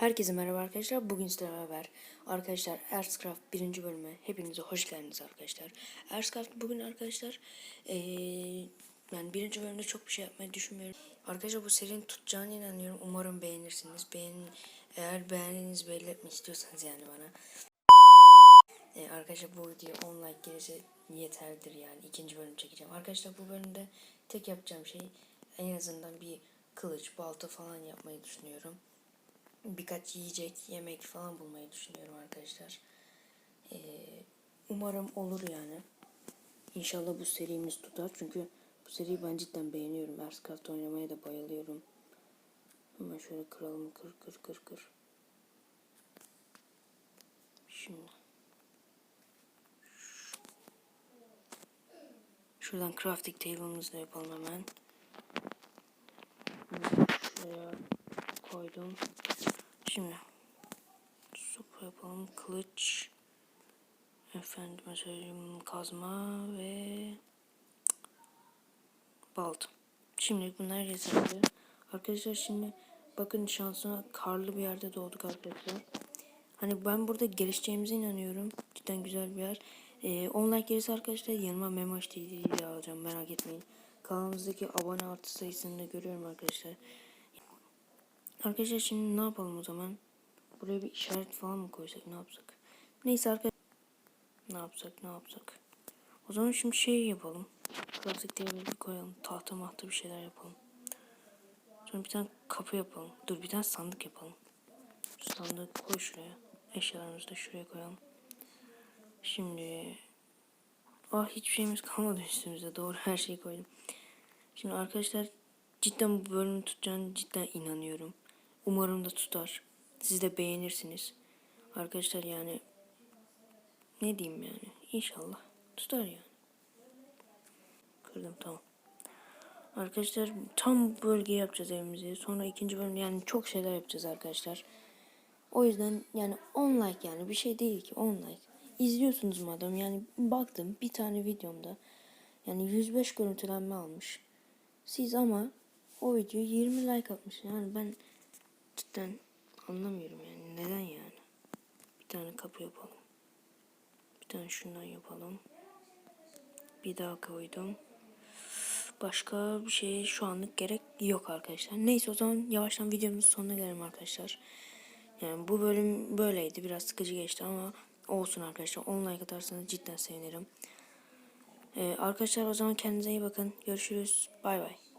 Herkese merhaba arkadaşlar. Bugün sizlerle beraber arkadaşlar Earthcraft birinci bölüme hepinize hoş geldiniz arkadaşlar. Earthcraft bugün arkadaşlar eee, yani birinci bölümde çok bir şey yapmayı düşünmüyorum. Arkadaşlar bu serinin tutacağına inanıyorum. Umarım beğenirsiniz. Beğen, eğer beğendiğinizi belli etmek istiyorsanız yani bana. Ee, arkadaşlar bu video 10 like gelirse yeterlidir yani ikinci bölüm çekeceğim. Arkadaşlar bu bölümde tek yapacağım şey en azından bir kılıç, balta falan yapmayı düşünüyorum birkaç yiyecek, yemek falan bulmayı düşünüyorum arkadaşlar. Ee, umarım olur yani. İnşallah bu serimiz tutar. Çünkü bu seriyi ben cidden beğeniyorum. Earthcraft oynamaya da bayılıyorum. Hemen şöyle kıralım. Kır kır kır kır. Şimdi. Şuradan crafting table'ımızı da yapalım hemen. Şuraya koydum. Sopa yapalım. Kılıç. Efendime söyleyeyim kazma ve balta. Şimdi bunlar yeterli. Arkadaşlar şimdi bakın şansına karlı bir yerde doğduk arkadaşlar. Hani ben burada gelişeceğimize inanıyorum. Cidden güzel bir yer. Ee, 10 like gelirse arkadaşlar yanıma Memoş TV'yi de alacağım merak etmeyin. Kanalımızdaki abone artı sayısını da görüyorum arkadaşlar. Arkadaşlar şimdi ne yapalım o zaman? Buraya bir işaret falan mı koysak ne yapsak? Neyse arkadaşlar. Ne yapsak ne yapsak? O zaman şimdi şey yapalım. Klasik table bir koyalım. Tahta mahta bir şeyler yapalım. Sonra bir tane kapı yapalım. Dur bir tane sandık yapalım. Sandığı koy şuraya. Eşyalarımızı da şuraya koyalım. Şimdi Ah hiçbir şeyimiz kalmadı üstümüzde. Doğru her şeyi koydum. Şimdi arkadaşlar cidden bu bölümü tutacağını cidden inanıyorum. Umarım da tutar. Siz de beğenirsiniz. Arkadaşlar yani ne diyeyim yani inşallah tutar yani. Kırdım tamam. Arkadaşlar tam bu bölgeyi yapacağız evimizi. Sonra ikinci bölüm yani çok şeyler yapacağız arkadaşlar. O yüzden yani 10 like yani bir şey değil ki 10 like. İzliyorsunuz madem yani baktım bir tane videomda yani 105 görüntülenme almış. Siz ama o video 20 like atmış. Yani ben cidden anlamıyorum yani neden yani. Bir tane kapı yapalım. Bir tane şundan yapalım. Bir daha koydum. Başka bir şey şu anlık gerek yok arkadaşlar. Neyse o zaman yavaştan videomuzun sonuna gelelim arkadaşlar. Yani bu bölüm böyleydi. Biraz sıkıcı geçti ama olsun arkadaşlar. 10 like atarsanız cidden sevinirim. Ee, arkadaşlar o zaman kendinize iyi bakın. Görüşürüz. Bay bay.